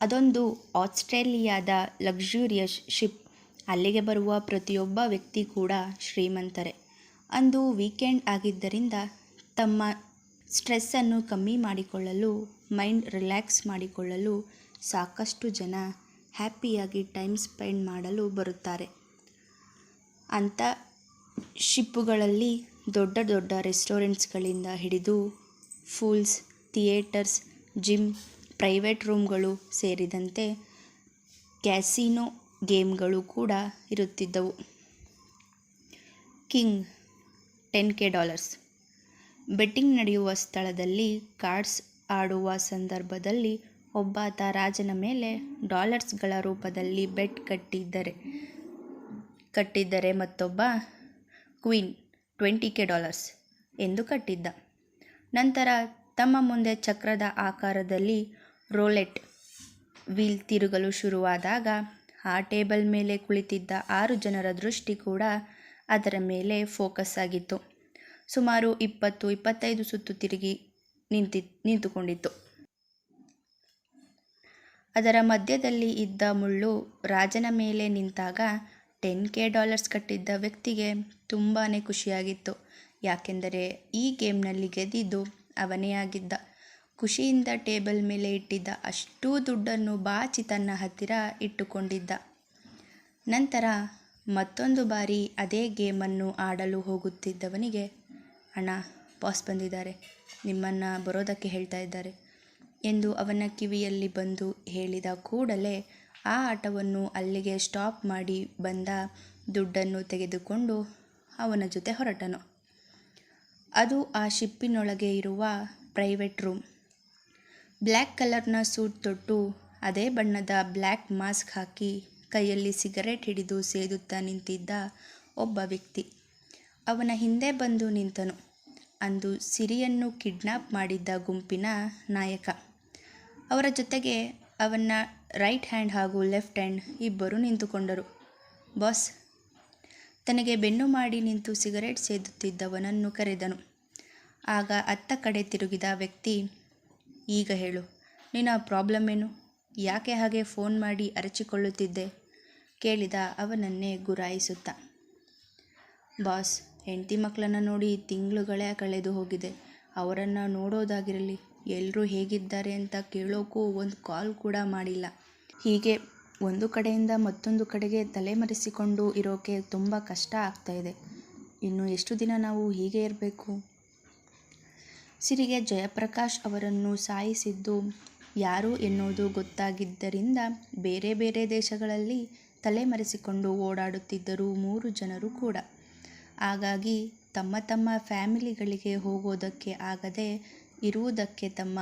ಅದೊಂದು ಆಸ್ಟ್ರೇಲಿಯಾದ luxurious ship. ಅಲ್ಲಿಗೆ ಬರುವ ಪ್ರತಿಯೊಬ್ಬ ವ್ಯಕ್ತಿ ಕೂಡ ಶ್ರೀಮಂತರೇ. ಅಂದು ವೀಕೆಂಡ್ ಆಗಿದ್ದರಿಂದ ತಮ್ಮ ಸ್ಟ್ರೆಸ್ಸನ್ನು ಕಮ್ಮಿ ಮಾಡಿಕೊಳ್ಳಲು, ಮೈಂಡ್ ರಿಲ್ಯಾಕ್ಸ್ ಮಾಡಿಕೊಳ್ಳಲು ಸಾಕಷ್ಟು ಜನ ಹ್ಯಾಪಿಯಾಗಿ ಟೈಮ್ ಸ್ಪೆಂಡ್ ಮಾಡಲು ಬರುತ್ತಾರೆ. ಅಂಥ ಶಿಪ್ಪುಗಳಲ್ಲಿ ದೊಡ್ಡ ದೊಡ್ಡ ರೆಸ್ಟೋರೆಂಟ್ಸ್ಗಳಿಂದ ಹಿಡಿದು, ಫೂಲ್ಸ್, ಥಿಯೇಟರ್ಸ್, ಜಿಮ್ ಪ್ರೈವೇಟ್ ರೂಮ್ಗಳು ಸೇರಿದಂತೆ ಕ್ಯಾಸಿನೋ ಗೇಮ್ಗಳು ಕೂಡ ಇರುತ್ತಿದ್ದವು. King, ten K dollars. Betting ನಡೆಯುವ ಸ್ಥಳದಲ್ಲಿ ಕಾರ್ಡ್ಸ್ ಆಡುವ ಸಂದರ್ಭದಲ್ಲಿ ಒಬ್ಬಾತ ರಾಜನ ಮೇಲೆ ಡಾಲರ್ಸ್ಗಳ ರೂಪದಲ್ಲಿ ಬೆಟ್ ಕಟ್ಟಿದ್ದರೆ ಕಟ್ಟಿದ್ದರೆ ಮತ್ತೊಬ್ಬ ಕ್ವೀನ್, ಟ್ವೆಂಟಿ ಕೆ ಡಾಲರ್ಸ್ ಎಂದು ಕಟ್ಟಿದ್ದ. ನಂತರ ತಮ್ಮ ಮುಂದೆ ಚಕ್ರದ ಆಕಾರದಲ್ಲಿ ರೋಲೆಟ್. ವೀಲ್ ತಿರುಗಲು ಶುರುವಾದಾಗ ಆ ಟೇಬಲ್ ಮೇಲೆ ಕುಳಿತಿದ್ದ ಆರು ಜನರ ದೃಷ್ಟಿ ಕೂಡ ಅದರ ಮೇಲೆ ಫೋಕಸ್ ಆಗಿತ್ತು. ಸುಮಾರು ಇಪ್ಪತ್ತು, ಇಪ್ಪತ್ತೈದು ಸುತ್ತು ತಿರುಗಿ ನಿಂತಿ, ನಿಂತುಕೊಂಡಿತ್ತು. ಅದರ ಮಧ್ಯದಲ್ಲಿ ಇದ್ದ ಮುಳ್ಳು ರಾಜನ ಮೇಲೆ ನಿಂತಾಗ ಟೆನ್ ಕೆ ಡಾಲರ್ಸ್ ಕಟ್ಟಿದ್ದ ವ್ಯಕ್ತಿಗೆ ತುಂಬಾ ಖುಷಿಯಾಗಿತ್ತು. ಯಾಕೆಂದರೆ ಈ ಗೇಮ್ನಲ್ಲಿ ಗೆದ್ದಿದ್ದು ಅವನೇ ಆಗಿದ್ದ. ಖುಷಿಯಿಂದ ಟೇಬಲ್ ಮೇಲೆ ಇಟ್ಟಿದ್ದ ಅಷ್ಟೂ ದುಡ್ಡನ್ನು ಬಾಚಿ ತನ್ನ ಹತ್ತಿರ ಇಟ್ಟುಕೊಂಡಿದ್ದ. ನಂತರ ಮತ್ತೊಂದು ಬಾರಿ ಅದೇ ಗೇಮನ್ನು ಆಡಲು ಹೋಗುತ್ತಿದ್ದವನಿಗೆ, ಅಣ್ಣ, ಬಾಸ್ ಬಂದಿದ್ದಾರೆ, ನಿಮ್ಮನ್ನು ಬರೋದಕ್ಕೆ ಹೇಳ್ತಾ ಇದ್ದಾರೆ ಎಂದು ಅವನ ಕಿವಿಯಲ್ಲಿ ಬಂದು ಹೇಳಿದ ಕೂಡಲೇ ಆ ಆಟವನ್ನು ಅಲ್ಲಿಗೆ ಸ್ಟಾಪ್ ಮಾಡಿ ಬಂದ ದುಡ್ಡನ್ನು ತೆಗೆದುಕೊಂಡು ಅವನ ಜೊತೆ ಹೊರಟನು. ಅದು ಆ ಶಿಪ್ಪಿನೊಳಗೆ ಇರುವ ಪ್ರೈವೇಟ್ ರೂಮ್. ಬ್ಲ್ಯಾಕ್ ಕಲರ್ನ ಸೂಟ್ ತೊಟ್ಟು ಅದೇ ಬಣ್ಣದ ಬ್ಲ್ಯಾಕ್ ಮಾಸ್ಕ್ ಹಾಕಿ ಕೈಯಲ್ಲಿ ಸಿಗರೇಟ್ ಹಿಡಿದು ಸೇದುತ್ತಾ ನಿಂತಿದ್ದ ಒಬ್ಬ ವ್ಯಕ್ತಿ. ಅವನ ಹಿಂದೆ ಬಂದು ನಿಂತನು. ಅಂದು ಸಿರಿಯನ್ನು ಕಿಡ್ನಾಪ್ ಮಾಡಿದ್ದ ಗುಂಪಿನ ನಾಯಕ. ಅವರ ಜೊತೆಗೆ ಅವನ ರೈಟ್ ಹ್ಯಾಂಡ್ ಹಾಗೂ ಲೆಫ್ಟ್ ಹ್ಯಾಂಡ್ ಇಬ್ಬರು ನಿಂತುಕೊಂಡರು. ಬಾಸ್, ತನಗೆ ಬೆನ್ನು ಮಾಡಿ ನಿಂತು ಸಿಗರೇಟ್ ಸೇದುತ್ತಿದ್ದವನನ್ನು ಕರೆದನು. ಆಗ ಅತ್ತ ಕಡೆ ತಿರುಗಿದ ವ್ಯಕ್ತಿ ಈಗ ಹೇಳು. ನಿನ್ನ ಪ್ರಾಬ್ಲಮ್ ಏನು? ಯಾಕೆ ಹಾಗೆ ಫೋನ್ ಮಾಡಿ ಅರಚಿಕೊಳ್ಳುತ್ತಿದ್ದೆ? ಕೇಳಿದ ಅವನನ್ನೇ ಗುರಾಯಿಸುತ್ತ. ಬಾಸ್, ಹೆಂಡತಿ ಮಕ್ಕಳನ್ನು ನೋಡಿ ತಿಂಗಳುಗಳೇ ಕಳೆದು ಹೋಗಿದೆ. ಅವರನ್ನು ನೋಡೋದಾಗಿರಲಿ ಎಲ್ಲರೂ ಹೇಗಿದ್ದಾರೆ ಅಂತ ಕೇಳೋಕ್ಕೂ ಒಂದು ಕಾಲ್ ಕೂಡ ಮಾಡಿಲ್ಲ. ಹೀಗೆ ಒಂದು ಕಡೆಯಿಂದ ಮತ್ತೊಂದು ಕಡೆಗೆ ತಲೆಮರೆಸಿಕೊಂಡು ಇರೋಕೆ ತುಂಬ ಕಷ್ಟ ಆಗ್ತಾಯಿದೆ ಇನ್ನು ಎಷ್ಟು ದಿನ ನಾವು ಹೀಗೆ ಇರಬೇಕು? ಸಿರಿಗೆ ಜಯಪ್ರಕಾಶ್ ಅವರನ್ನು ಸಾಯಿಸಿದ್ದು ಯಾರು ಎನ್ನುವುದು ಗೊತ್ತಾಗಿದ್ದರಿಂದ ಬೇರೆ ಬೇರೆ ದೇಶಗಳಲ್ಲಿ ತಲೆಮರೆಸಿಕೊಂಡು ಓಡಾಡುತ್ತಿದ್ದರು ಮೂರು ಜನರು ಕೂಡ. ಹಾಗಾಗಿ ತಮ್ಮ ತಮ್ಮ ಫ್ಯಾಮಿಲಿಗಳಿಗೆ ಹೋಗೋದಕ್ಕೆ ಆಗದೆ ಇರುವುದಕ್ಕೆ ತಮ್ಮ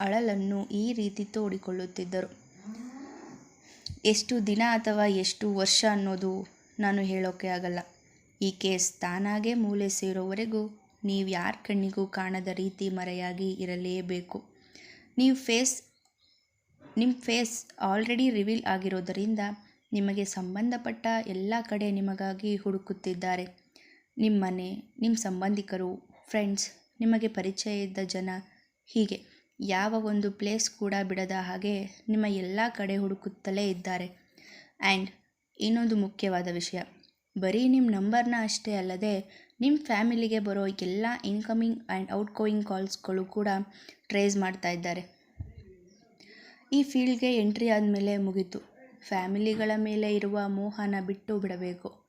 ಅಳಲನ್ನು ಈ ರೀತಿ ತೋಡಿಕೊಳ್ಳುತ್ತಿದ್ದರು. ಎಷ್ಟು ದಿನ ಅಥವಾ ಎಷ್ಟು ವರ್ಷ ಅನ್ನೋದು ನಾನು ಹೇಳೋಕ್ಕೆ ಆಗಲ್ಲ. ಈ ಕೇಸ್ ತಾನಾಗೇ ಮೂಲೆ ಸೇರೋವರೆಗೂ ನೀವು ಯಾರ ಕಣ್ಣಿಗೂ ಕಾಣದ ರೀತಿ ಮರೆಯಾಗಿ ಇರಲೇಬೇಕು. ನೀವು ಫೇಸ್ ನಿಮ್ಮ ಫೇಸ್ ಆಲ್ರೆಡಿ ರಿವೀಲ್ ಆಗಿರೋದರಿಂದ ನಿಮಗೆ ಸಂಬಂಧಪಟ್ಟ ಎಲ್ಲ ಕಡೆ ನಿಮಗಾಗಿ ಹುಡುಕುತ್ತಿದ್ದಾರೆ. ನಿಮ್ಮ ಮನೆ ನಿಮ್ಮ ಸಂಬಂಧಿಕರು, ಫ್ರೆಂಡ್ಸ್, ನಿಮಗೆ ಪರಿಚಯ ಇದ್ದ ಜನ, ಹೀಗೆ. ಯಾವ ಒಂದು ಪ್ಲೇಸ್ ಕೂಡ ಬಿಡದ ಹಾಗೆ ನಿಮ್ಮ ಎಲ್ಲ ಕಡೆ ಹುಡುಕುತ್ತಲೇ ಇದ್ದಾರೆ. ಆ್ಯಂಡ್ ಇನ್ನೊಂದು ಮುಖ್ಯವಾದ ವಿಷಯ, ಬರೀ ನಿಮ್ಮ ನಂಬರ್ನ ಅಷ್ಟೇ ಅಲ್ಲದೆ ನಿಮ್ಮ ಫ್ಯಾಮಿಲಿಗೆ ಬರೋ ಎಲ್ಲ ಇನ್ಕಮಿಂಗ್ ಆ್ಯಂಡ್ ಔಟ್ಗೋಯಿಂಗ್ ಕಾಲ್ಸ್ಗಳು ಕೂಡ ಟ್ರೇಸ್ ಮಾಡ್ತಾ ಇದ್ದಾರೆ. ಈ ಫೀಲ್ಡ್ಗೆ ಎಂಟ್ರಿ ಆದಮೇಲೆ ಮುಗೀತು. ಫ್ಯಾಮಿಲಿಗಳ ಮೇಲೆ ಇರುವ ಮೋಹನ ಬಿಟ್ಟು ಬಿಡಬೇಕು.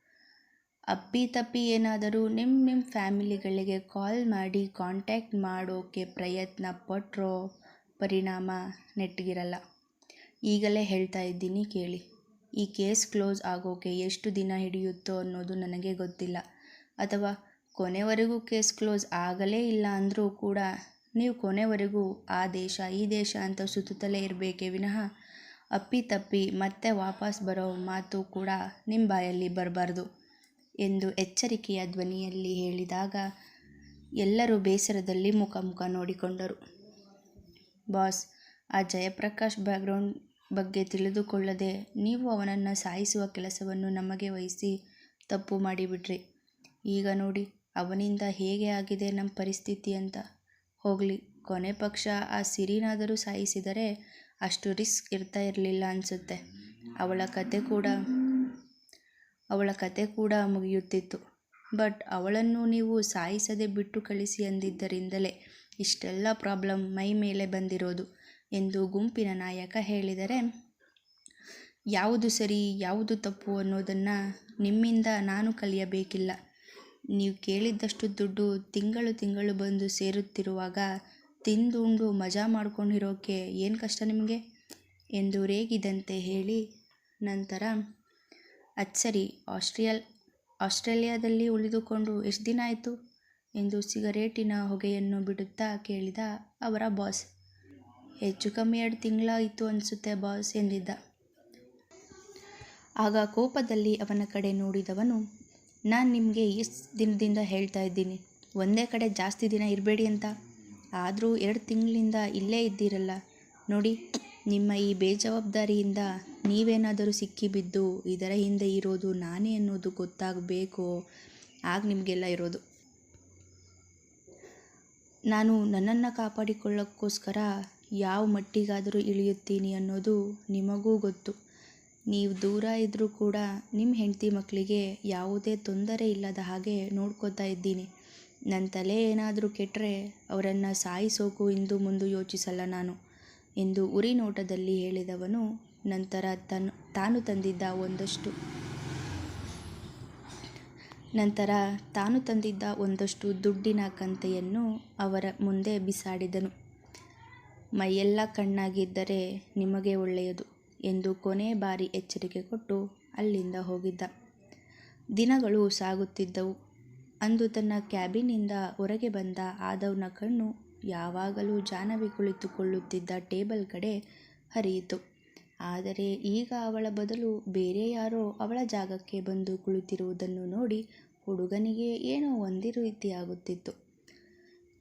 ಅಪ್ಪಿ ತಪ್ಪಿ ಏನಾದರೂ ನಿಮ್ಮ ನಿಮ್ಮ ಫ್ಯಾಮಿಲಿಗಳಿಗೆ ಕಾಲ್ ಮಾಡಿ ಕಾಂಟ್ಯಾಕ್ಟ್ ಮಾಡೋಕ್ಕೆ ಪ್ರಯತ್ನ ಪಟ್ಟರೋ ಪರಿಣಾಮ ನೆಟ್ಟಗಿರಲ್ಲ. ಈಗಲೇ ಹೇಳ್ತಾ ಇದ್ದೀನಿ ಕೇಳಿ. ಈ ಕೇಸ್ ಕ್ಲೋಸ್ ಆಗೋಕ್ಕೆ ಎಷ್ಟು ದಿನ ಹಿಡಿಯುತ್ತೋ ಅನ್ನೋದು ನನಗೆ ಗೊತ್ತಿಲ್ಲ. ಅಥವಾ ಕೊನೆವರೆಗೂ ಕೇಸ್ ಕ್ಲೋಸ್ ಆಗಲೇ ಇಲ್ಲ ಅಂದರೂ ಕೂಡ ನೀವು ಕೊನೆವರೆಗೂ ಆ ದೇಶ, ಈ ದೇಶ ಅಂತ ಸುತ್ತುತ್ತಲೇ ಇರಬೇಕೇ ವಿನಃ ಅಪ್ಪಿತಪ್ಪಿ ಮತ್ತೆ ವಾಪಸ್ ಬರೋ ಮಾತು ಕೂಡ ನಿಮ್ಮ ಬಾಯಲ್ಲಿ ಬರಬಾರ್ದು ಎಂದು ಎಚ್ಚರಿಕೆಯ ಧ್ವನಿಯಲ್ಲಿ ಹೇಳಿದಾಗ ಎಲ್ಲರೂ ಬೇಸರದಲ್ಲಿ ಮುಖ ಮುಖ ನೋಡಿಕೊಂಡರು. ಬಾಸ್, ಆ ಜಯಪ್ರಕಾಶ್ ಬ್ಯಾಕ್ಗ್ರೌಂಡ್ ಬಗ್ಗೆ ತಿಳಿದುಕೊಳ್ಳದೆ ನೀವು ಅವನನ್ನು ಸಾಯಿಸುವ ಕೆಲಸವನ್ನು ನಮಗೆ ವಹಿಸಿ ತಪ್ಪು ಮಾಡಿಬಿಟ್ರಿ. ಈಗ ನೋಡಿ, ಅವನಿಂದ ಹೇಗೆ ಆಗಿದೆ ನಮ್ಮ ಪರಿಸ್ಥಿತಿ ಅಂತ. ಹೋಗಲಿ, ಕೊನೆ ಪಕ್ಷ ಆ ಸಿರಿನಾದರೂ ಸಾಯಿಸಿದರೆ ಅಷ್ಟು ರಿಸ್ಕ್ ಇರ್ತಾ ಇರಲಿಲ್ಲ ಅನಿಸುತ್ತೆ. ಅವಳ ಕತೆ ಕೂಡ, ಅವಳ ಕತೆ ಕೂಡ ಮುಗಿಯುತ್ತಿತ್ತು. ಬಟ್ ಅವಳನ್ನು ನೀವು ಸಾಯಿಸದೆ ಬಿಟ್ಟು ಕಳಿಸಿ ಅಂದಿದ್ದರಿಂದಲೇ ಇಷ್ಟೆಲ್ಲ ಪ್ರಾಬ್ಲಮ್ ಮೈ ಮೇಲೆ ಬಂದಿರೋದು ಎಂದು ಗುಂಪಿನ ನಾಯಕ ಹೇಳಿದರೆ, ಯಾವುದು ಸರಿ, ಯಾವುದು ತಪ್ಪು ಅನ್ನೋದನ್ನು ನಿಮ್ಮಿಂದ ನಾನು ಕಲಿಯಬೇಕಿಲ್ಲ. ನೀವು ಕೇಳಿದ್ದಷ್ಟು ದುಡ್ಡು ತಿಂಗಳು ತಿಂಗಳು ಬಂದು ಸೇರುತ್ತಿರುವಾಗ ತಿಂದುಂಡು ಮಜಾ ಮಾಡ್ಕೊಂಡಿರೋಕೆ ಏನು ಕಷ್ಟ ನಿಮಗೆ? ಎಂದು ರೇಗಿದಂತೆ ಹೇಳಿ ನಂತರ ಅದು ಸರಿ ಆಸ್ಟ್ರಿಯಲ್, ಆಸ್ಟ್ರೇಲಿಯಾದಲ್ಲಿ ಉಳಿದುಕೊಂಡು ಎಷ್ಟು ದಿನ ಆಯಿತು? ಎಂದು ಸಿಗರೇಟಿನ ಹೊಗೆಯನ್ನು ಬಿಡುತ್ತಾ ಕೇಳಿದ ಅವರ ಬಾಸ್. ಹೆಚ್ಚು ಕಮ್ಮಿ ಎರಡು ತಿಂಗಳಾಯಿತು ಅನಿಸುತ್ತೆ ಬಾಸ್, ಎಂದಿದ್ದ. ಆಗ ಕೋಪದಲ್ಲಿ ಅವನ ಕಡೆ ನೋಡಿದವನು ನಾನು ನಿಮಗೆ ಎಷ್ಟು ದಿನದಿಂದ ಹೇಳ್ತಾ ಇದ್ದೀನಿ. ಒಂದೇ ಕಡೆ ಜಾಸ್ತಿ ದಿನ ಇರಬೇಡಿ ಅಂತ. ಆದರೂ ಎರಡು ತಿಂಗಳಿಂದ ಇಲ್ಲೇ ಇದ್ದೀರಲ್ಲ. ನೋಡಿ, ನಿಮ್ಮ ಈ ಬೇಜವಾಬ್ದಾರಿಯಿಂದ ನೀವೇನಾದರೂ ಸಿಕ್ಕಿಬಿದ್ದು, ಇದರ ಹಿಂದೆ ಇರೋದು ನಾನೇ ಅನ್ನೋದು ಗೊತ್ತಾಗಬೇಕು? ಆಗ ನಿಮಗೆಲ್ಲ ಇರೋದು. ನಾನು ನನ್ನನ್ನು ಕಾಪಾಡಿಕೊಳ್ಳೋಕ್ಕೋಸ್ಕರ ಯಾವ ಮಟ್ಟಿಗಾದರೂ ಇಳಿಯುತ್ತೀನಿ ಅನ್ನೋದು ನಿಮಗೂ ಗೊತ್ತು. ನೀವು ದೂರ ಇದ್ದರೂ ಕೂಡ ನಿಮ್ಮ ಹೆಂಡತಿ ಮಕ್ಕಳಿಗೆ ಯಾವುದೇ ತೊಂದರೆ ಇಲ್ಲದ ಹಾಗೆ ನೋಡ್ಕೋತಾ ಇದ್ದೀನಿ. ನನ್ನ ತಲೆ ಏನಾದರೂ ಕೆಟ್ಟರೆ ಅವರನ್ನು ಸಾಯಿಸೋಕು ಇಂದು ಮುಂದು ಯೋಚಿಸಲ್ಲ ನಾನು ಎಂದು ಉರಿ ನೋಟದಲ್ಲಿ ಹೇಳಿದವನು ನಂತರ ತನ್ ತಾನು ತಂದಿದ್ದ ಒಂದಷ್ಟು ನಂತರ ತಾನು ತಂದಿದ್ದ ಒಂದಷ್ಟು ದುಡ್ಡಿನ ಕಂತೆಯನ್ನು ಅವರ ಮುಂದೆ ಬಿಸಾಡಿದನು. ಮೈಯೆಲ್ಲ ಕಣ್ಣಾಗಿದ್ದರೆ ನಿಮಗೆ ಒಳ್ಳೆಯದು. ಎಂದು ಕೊನೆ ಬಾರಿ ಎಚ್ಚರಿಕೆ ಕೊಟ್ಟು ಅಲ್ಲಿಂದ ಹೋಗಿದ್ದ. ದಿನಗಳು ಸಾಗುತ್ತಿದ್ದವು. ಅಂದು ತನ್ನ ಕ್ಯಾಬಿನಿಂದ ಹೊರಗೆ ಬಂದ ಆದವ್ನ ಕಣ್ಣು ಯಾವಾಗಲೂ ಜಾನವಿ ಕುಳಿತುಕೊಳ್ಳುತ್ತಿದ್ದ ಟೇಬಲ್ ಕಡೆ ಹರಿಯಿತು. ಆದರೆ ಈಗ ಅವಳ ಬದಲು ಬೇರೆ ಯಾರೋ ಅವಳ ಜಾಗಕ್ಕೆ ಬಂದು ಕುಳಿತಿರುವುದನ್ನು ನೋಡಿ ಹುಡುಗನಿಗೆ ಏನೋ ಒಂದೇ ರೀತಿಯಾಗುತ್ತಿತ್ತು.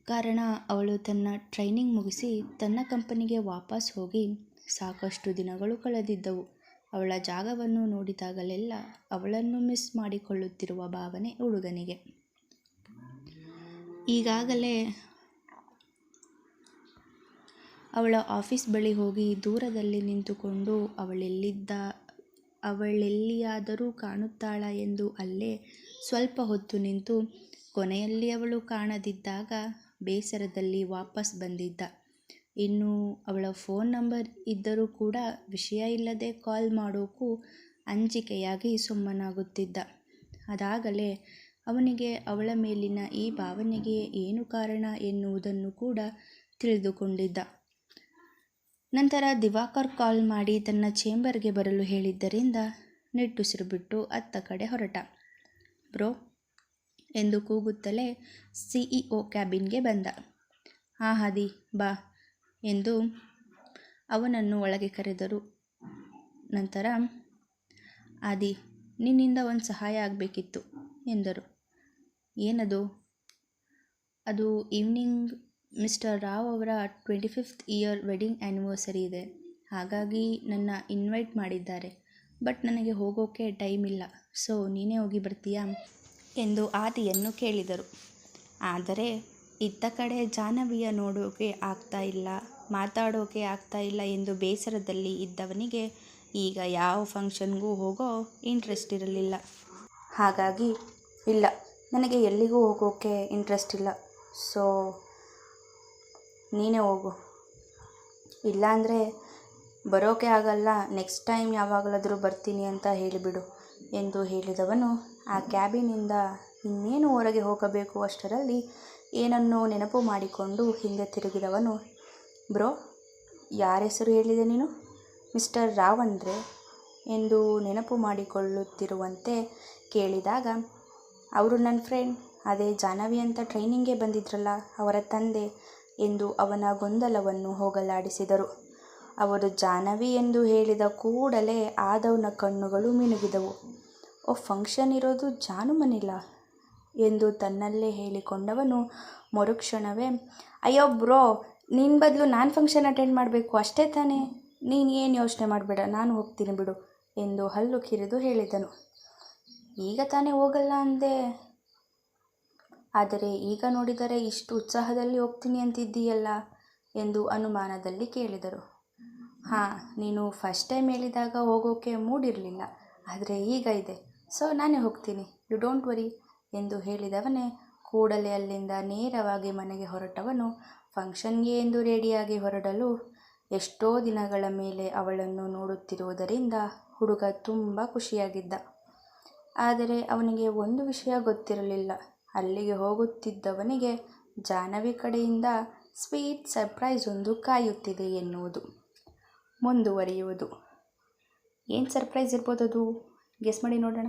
ಕಾರಣ ಅವಳು ತನ್ನ ಟ್ರೈನಿಂಗ್ ಮುಗಿಸಿ ತನ್ನ ಕಂಪನಿಗೆ ವಾಪಸ್ ಹೋಗಿ ಸಾಕಷ್ಟು ದಿನಗಳು ಕಳೆದಿದ್ದವು. ಅವಳ ಜಾಗವನ್ನು ನೋಡಿದಾಗಲೆಲ್ಲ ಅವಳನ್ನು ಮಿಸ್ ಮಾಡಿಕೊಳ್ಳುತ್ತಿರುವ ಭಾವನೆ ಹುಡುಗನಿಗೆ ಈಗಾಗಲೇ ಅವಳ ಆಫೀಸ್ ಬಳಿ ಹೋಗಿ ದೂರದಲ್ಲಿ ನಿಂತುಕೊಂಡು ಅವಳೆಲ್ಲಿದ್ದ, ಅವಳೆಲ್ಲಿಯಾದರೂ ಕಾಣುತ್ತಾಳ ಎಂದು ಅಲ್ಲೇ ಸ್ವಲ್ಪ ಹೊತ್ತು ನಿಂತು ಕೊನೆಯಲ್ಲಿ ಅವಳು ಕಾಣದಿದ್ದಾಗ ಬೇಸರದಲ್ಲಿ ವಾಪಸ್ ಬಂದಿದ್ದ. ಇನ್ನು ಅವಳ ಫೋನ್ ನಂಬರ್ ಇದ್ದರೂ ಕೂಡ ವಿಷಯ ಇಲ್ಲದೆ ಕಾಲ್ ಮಾಡೋಕ್ಕೂ ಅಂಜಿಕೆಯಾಗಿ ಸುಮ್ಮನಾಗುತ್ತಿದ್ದ. ಅದಾಗಲೇ ಅವನಿಗೆ ಅವಳ ಮೇಲಿನ ಈ ಭಾವನೆಗೆ ಏನು ಕಾರಣ ಎನ್ನುವುದನ್ನು ಕೂಡ ತಿಳಿದುಕೊಂಡಿದ್ದ. ನಂತರ ದಿವಾಕರ್ ಕಾಲ್ ಮಾಡಿ ತನ್ನ ಚೇಂಬರ್ಗೆ ಬರಲು ಹೇಳಿದ್ದರಿಂದ ನಿಟ್ಟುಸಿರು ಬಿಟ್ಟು ಅತ್ತ ಕಡೆ ಹೊರಟ. ಬ್ರೋ, ಎಂದು ಕೂಗುತ್ತಲೇ ಸಿಇಒ ಕ್ಯಾಬಿನ್ಗೆ ಬಂದ. ಹಾಂ ಹದಿ, ಬಾ. ಎಂದು ಅವನನ್ನು ಒಳಗೆ ಕರೆದರು. ನಂತರ, ಆದಿ, ನಿನ್ನಿಂದ ಒಂದು ಸಹಾಯ ಆಗಬೇಕಿತ್ತು, ಎಂದರು. ಏನದು? ಅದು ಈವ್ನಿಂಗ್ ಮಿಸ್ಟರ್ ರಾವ್ ಅವರ twenty fifth year wedding anniversary ಇದೆ. ಹಾಗಾಗಿ ನನ್ನ ಇನ್ವೈಟ್ ಮಾಡಿದ್ದಾರೆ. ಬಟ್ ನನಗೆ ಹೋಗೋಕ್ಕೆ ಟೈಮ್ ಇಲ್ಲ. ಸೊ, ನೀನೇ ಹೋಗಿ ಬರ್ತೀಯಾ? ಎಂದು ಆದಿಯನ್ನು ಕೇಳಿದರು. ಆದರೆ, ಇತ್ತ ಕಡೆ ಜಾಹ್ನವಿಯ ನೋಡೋಕೆ ಆಗ್ತಾ ಇಲ್ಲ. ಮಾತಾಡೋಕೆ ಆಗ್ತಾ ಇಲ್ಲ ಎಂದು ಬೇಸರದಲ್ಲಿ ಇದ್ದವನಿಗೆ ಈಗ ಯಾವ ಫಂಕ್ಷನ್ಗೂ ಹೋಗೋ ಇಂಟ್ರೆಸ್ಟ್ ಇರಲಿಲ್ಲ. ಹಾಗಾಗಿ, ಇಲ್ಲ, ನನಗೆ ಎಲ್ಲಿಗೂ ಹೋಗೋಕ್ಕೆ ಇಂಟ್ರೆಸ್ಟ್ ಇಲ್ಲ. ಸೊ ನೀನೇ ಹೋಗು. ಇಲ್ಲಾಂದರೆ ಬರೋಕೆ ಆಗಲ್ಲ ನೆಕ್ಸ್ಟ್ ಟೈಮ್ ಯಾವಾಗಲಾದರೂ ಬರ್ತೀನಿ ಅಂತ ಹೇಳಿಬಿಡು ಎಂದು ಹೇಳಿದವನು, ಆ ಕ್ಯಾಬಿನಿಂದ ಇನ್ನೇನು ಹೊರಗೆ ಹೋಗಬೇಕು ಅಷ್ಟರಲ್ಲಿ ಏನನ್ನೋ ನೆನಪು ಮಾಡಿಕೊಂಡು ಹಿಂದೆ ತಿರುಗಿದವನು ಬ್ರೋ, ಯಾರ ಹೆಸರು ಹೇಳಿದೆ ನೀನು? ಮಿಸ್ಟರ್ ರಾವ್ ಅಂದ್ರೆ ಎಂದು ನೆನಪು ಮಾಡಿಕೊಳ್ಳುತ್ತಿರುವಂತೆ ಕೇಳಿದಾಗ, ಅವರು ನನ್ನ ಫ್ರೆಂಡ್, ಅದೇ ಜಾಹ್ನವಿ ಅಂತ ಟ್ರೈನಿಂಗ್ಗೆ ಬಂದಿದ್ರಲ್ಲ, ಅವರ ತಂದೆ, ಎಂದು ಅವನ ಗೊಂದಲವನ್ನು ಹೋಗಲಾಡಿಸಿದರು. ಅವರು ಜಾಹ್ನವಿ ಎಂದು ಹೇಳಿದ ಕೂಡಲೇ ಆದವನ ಕಣ್ಣುಗಳು ಮಿನುಗಿದವು. ಓ, ಫಂಕ್ಷನ್ ಇರೋದು ಜಾನು ಮನಿಲ್ಲ ಎಂದು ತನ್ನಲ್ಲೇ ಹೇಳಿಕೊಂಡವನು ಮರುಕ್ಷಣವೇ, ಅಯ್ಯೋ ಬ್ರೋ ನಿನ್ನ ಬದಲು ನಾನು ಫಂಕ್ಷನ್ ಅಟೆಂಡ್ ಮಾಡಬೇಕು, ಅಷ್ಟೇ ತಾನೇ? ನೀನು ಏನು ಯೋಚನೆ ಮಾಡಬೇಡ, ನಾನು ಹೋಗ್ತೀನಿ ಬಿಡು, ಎಂದು ಹಲ್ಲು ಕಿರಿದು ಹೇಳಿದನು. ಈಗ ತಾನೇ ಹೋಗಲ್ಲ ಅಂದೆ. ಆದರೆ ಈಗ ನೋಡಿದರೆ ಇಷ್ಟು ಉತ್ಸಾಹದಲ್ಲಿ ಹೋಗ್ತೀನಿ ಅಂತಿದ್ದೀಯಲ್ಲ, ಎಂದು ಅನುಮಾನದಲ್ಲಿ ಕೇಳಿದರು. ಹಾಂ, ನೀನು ಫಸ್ಟ್ ಟೈಮ್ ಹೇಳಿದಾಗ ಹೋಗೋಕೆ ಮೂಡಿರಲಿಲ್ಲ, ಆದರೆ ಈಗ ಇದೆ. ಸೊ ನಾನೇ ಹೋಗ್ತೀನಿ ಯು ಡೋಂಟ್ ವರಿ ಎಂದು ಹೇಳಿದವನೇ, ಕೂಡಲೇ ಅಲ್ಲಿಂದ ನೇರವಾಗಿ ಮನೆಗೆ ಹೊರಟವನು. ಫಂಕ್ಷನ್ಗೆ ಎಂದು ರೆಡಿಯಾಗಿ ಹೊರಡಲು ಎಷ್ಟೋ ದಿನಗಳ ಮೇಲೆ ಅವಳನ್ನು ನೋಡುತ್ತಿರುವುದರಿಂದ ಹುಡುಗ ತುಂಬ ಖುಷಿಯಾಗಿದ್ದ. ಆದರೆ ಅವನಿಗೆ ಒಂದು ವಿಷಯ ಗೊತ್ತಿರಲಿಲ್ಲ. ಅಲ್ಲಿಗೆ ಹೋಗುತ್ತಿದ್ದವನಿಗೆ ಜಾಹ್ನವಿ ಕಡೆಯಿಂದ ಸ್ವೀಟ್ ಸರ್ಪ್ರೈಸ್ ಒಂದು ಕಾಯುತ್ತಿದೆ ಎನ್ನುವುದು ಮುಂದುವರಿಯುವುದು. ಏನು ಸರ್ಪ್ರೈಸ್ ಇರ್ಬೋದದು? ಗೆಸ್ ಮಾಡಿ ನೋಡೋಣ.